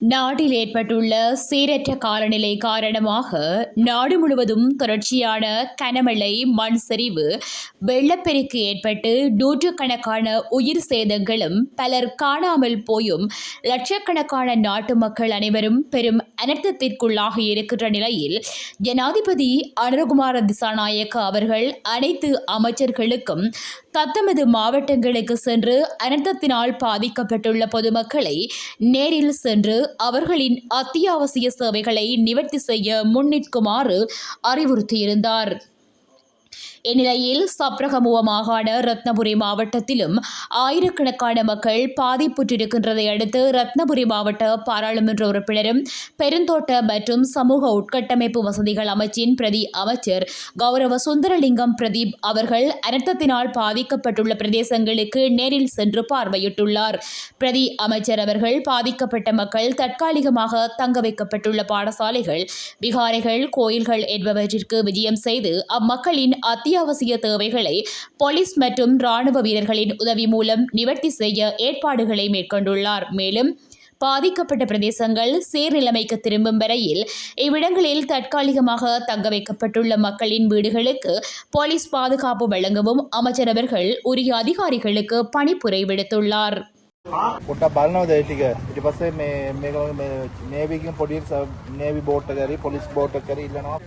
நாட்டில் ஏற்பட்டுள்ள சீரற்ற காலநிலை காரணமாக நாடு முழுவதும் தொடர்ச்சியான கனமழை மண் சரிவு வெள்ளப்பெருக்கு ஏற்பட்டு நூற்றுக்கணக்கான உயிர் சேதங்களும் பலர் காணாமல் போயும் லட்சக்கணக்கான நாட்டு மக்கள் அனைவரும் பெரும் அனர்த்தத்திற்குள்ளாக இருக்கின்ற நிலையில் ஜனாதிபதி அனுகுமார திசாநாயக்க அவர்கள் அனைத்து அமைச்சர்களுக்கும் தத்தமது மாவட்டங்களுக்கு சென்று அனர்த்தத்தினால் பாதிக்கப்பட்டுள்ள பொதுமக்களை நேரில் சென்று அவர்களின் அத்தியாவசிய சேவைகளை நிவர்த்தி செய்ய முன்னிற்குமாறு அறிவுறுத்தியிருந்தார். இந்நிலையில் சப்ரகமுவ மாகாண ரத்னபுரி மாவட்டத்திலும் ஆயிரக்கணக்கான மக்கள் பாதிப்புற்றிருக்கின்றதை அடுத்து ரத்னபுரி மாவட்ட பாராளுமன்ற உறுப்பினரும் பெருந்தோட்ட மற்றும் சமூக உட்கட்டமைப்பு வசதிகள் அமைச்சின் பிரதி அமைச்சர் கௌரவ சுந்தரலிங்கம் பிரதீப் அவர்கள் அனர்த்தத்தினால் பாதிக்கப்பட்டுள்ள பிரதேசங்களுக்கு நேரில் சென்று பார்வையிட்டுள்ளார். பிரதி அமைச்சர் அவர்கள் பாதிக்கப்பட்ட மக்கள் தற்காலிகமாக தங்க வைக்கப்பட்டுள்ள பாடசாலைகள் விகாரைகள் கோயில்கள் என்பவற்றிற்கு விஜயம் செய்து அம்மக்களின் அத்தியாவசிய தேவைகளை போலீஸ் மற்றும் ராணுவ வீரர்களின் உதவி மூலம் நிவர்த்தி செய்ய ஏற்பாடுகளை மேற்கொண்டுள்ளார் மேலும் பாதிக்கப்பட்ட பிரதேசங்கள் சீர்நிலைமைக்கு திரும்பும் வரையில் இவ்விடங்களில் தற்காலிகமாக தங்க வைக்கப்பட்டுள்ள மக்களின் வீடுகளுக்கு போலீஸ் பாதுகாப்பு வழங்கவும் அமைச்சர் அவர்கள் உரிய அதிகாரிகளுக்கு பணிப்புரை விடுத்துள்ளார் පොට්ටක් බලනවද ඒ ටික ඊට පස්සේ මේ මේක මේ නේවිකින් පොඩි නේවි බෝට් එක හරි පොලිස් බෝට් එක හරි ඉල්ලනවා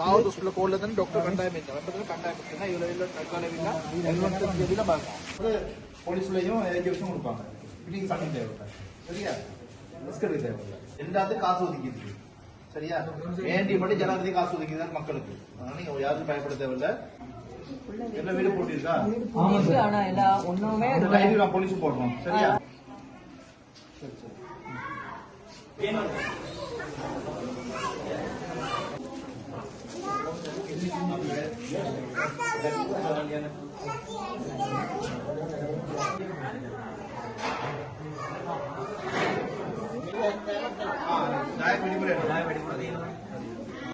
ಕಾವು ದುಷ್ಟಲ ಕೋಲದನ್ನ ಡಾಕ್ಟರ್ ಕಂಡಾಯ ಮಿಂದ ವೆಂಪತ್ರ ಕಂಡಾಯ ಮಿಂದ இவ்வளோ இவ்வளோ தற்காலவில்ல எல்வன்ட்டு கொடுப்பாங்க. இப்படி சமயம் தேவைப்பட்ட எல்லாத்துக்கும் காசு ஒதுக்கிது சரியா? வேண்டி மட்டும் ஜனாதிபதி காசு ஒதுக்கிதான் மக்களுக்கு. அதனால நீங்க பயப்பட தேவையில்லை. எல்லாம் வீடு போட்டிருக்கா? நான் போலீஸும் போடுறோம் சரியா? சரி சரி. நாயக் வெடிமுறை நாயக் வெடிமுறை